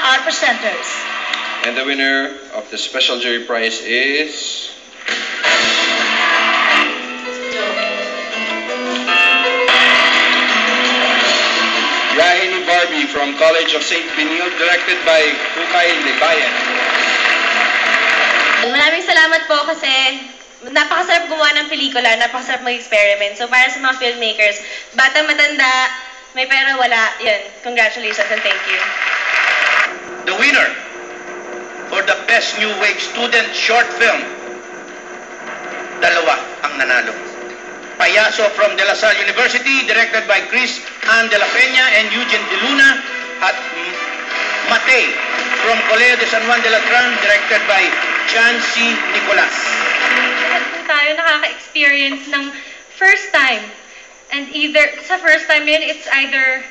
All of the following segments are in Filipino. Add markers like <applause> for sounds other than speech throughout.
our presenters. And the winner of the special jury prize is... Yahe ni Barbie from College of St. Benil, directed by Kukay Libayan. Maraming salamat po kasi napakasarap gumawa ng pelikula, napakasarap mag-experiment. So para sa mga filmmakers, bata matanda, may pera wala, yun, congratulations and thank you. The winner for the Best New Wave Student Short Film, dalawa ang nanalo. Payaso from De La Salle University, directed by Chris Ann De La Peña and Eugene De Luna, at Matei from Colegio de San Juan de la Tran, directed by John C. Nicolas. Lahat tayo nakaka-experience ng first time. And either, sa first time yun, it's either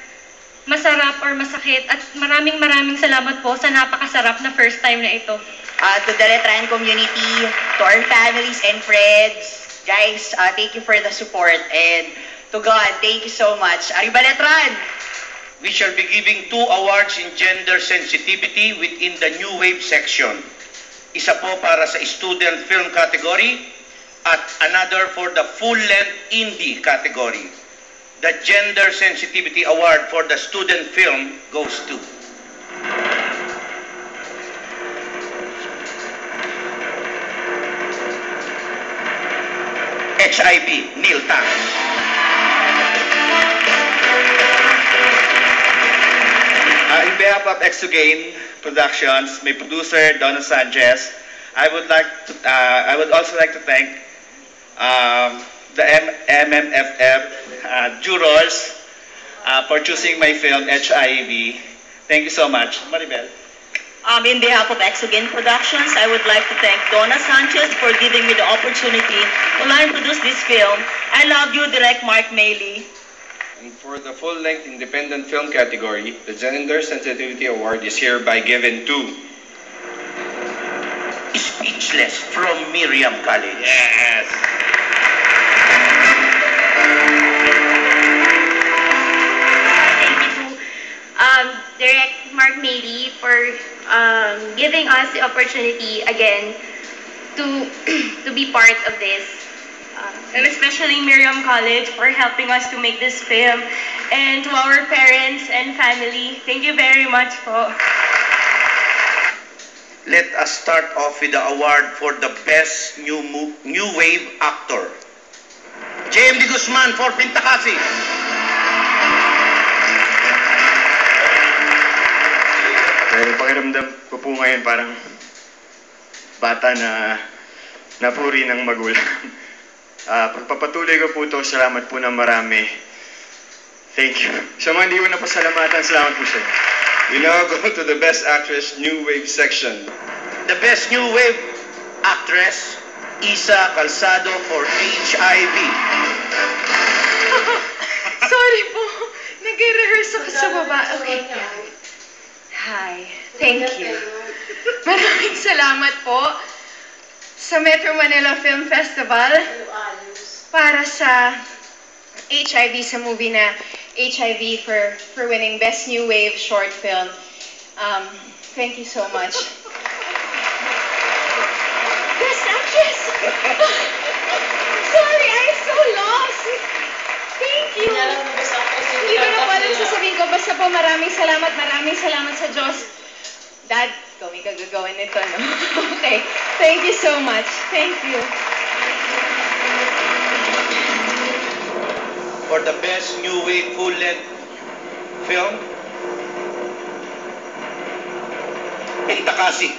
masarap or masakit. At maraming maraming salamat po sa napakasarap na first time na ito. uh, to the Letran community, to our families and friends. Guys, uh, thank you for the support. And to God, thank you so much. Arriba Letran! We shall be giving two awards in gender sensitivity within the New Wave section. Isa po para sa student film category at another for the full-length indie category. The Gender Sensitivity Award for the student film goes to HIV, Neil Tang. Uh, in behalf of Exogain Productions, my producer Donna Sanchez, I would like to, uh, I would also like to thank um, the MMFF uh, jurors uh, for choosing my film HIV. Thank you so much, Maribel. Um, in behalf of Exogen Productions, I would like to thank Donna Sanchez for giving me the opportunity to learn produce this film. I love you, Direct Mark Maley. And for the full-length independent film category, the Gender Sensitivity Award is hereby given to... Speechless from Miriam College. Yes! Um, Direct Mark Mealy for um, giving us the opportunity again to <clears throat> to be part of this. Uh, and especially Miriam College for helping us to make this film. And to our parents and family, thank you very much po. Let us start off with the award for the best new new wave actor. JMD Guzman for Pintakasi. Pakiramdam ko po ngayon parang bata na napuri ng magulang. <laughs> Ah, pagpapatuloy ko po ito, salamat po ng marami. Thank you. Sa mga hindi ko napasalamatan, salamat po sa. We now go to the Best Actress New Wave section. The best new wave actress, Isa Calzado for HIV. <laughs> Sorry po. Nag-rehearse ako sa baba. Okay. Hi. Thank you. Maraming salamat po sa Metro Manila Film Festival para sa HIV sa movie na HIV for for winning Best New Wave Short Film. Um, thank you so much. Best Actress! <laughs> Sorry, I'm so lost. Thank you. Hindi ko na po alam sasabihin ko. Basta po maraming salamat, maraming salamat sa Diyos. Dad, gawin ka gagawin nito, no? okay. Thank you so much. Thank you. For the best new wave full-length film, Pintakasi.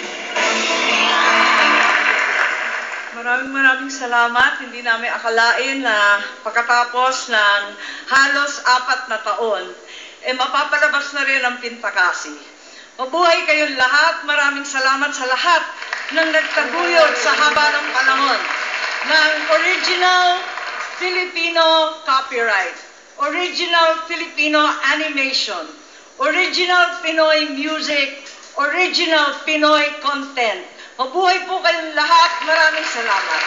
Maraming maraming salamat. Hindi namin akalain na pagkatapos ng halos apat na taon, eh mapapalabas na rin ang Pintakasi. Mabuhay kayong lahat. Maraming salamat sa lahat ng nagtaguyod sa haba ng panahon ng original Filipino copyright, original Filipino animation, original Pinoy music, original Pinoy content. Mabuhay po kayong lahat. Maraming salamat.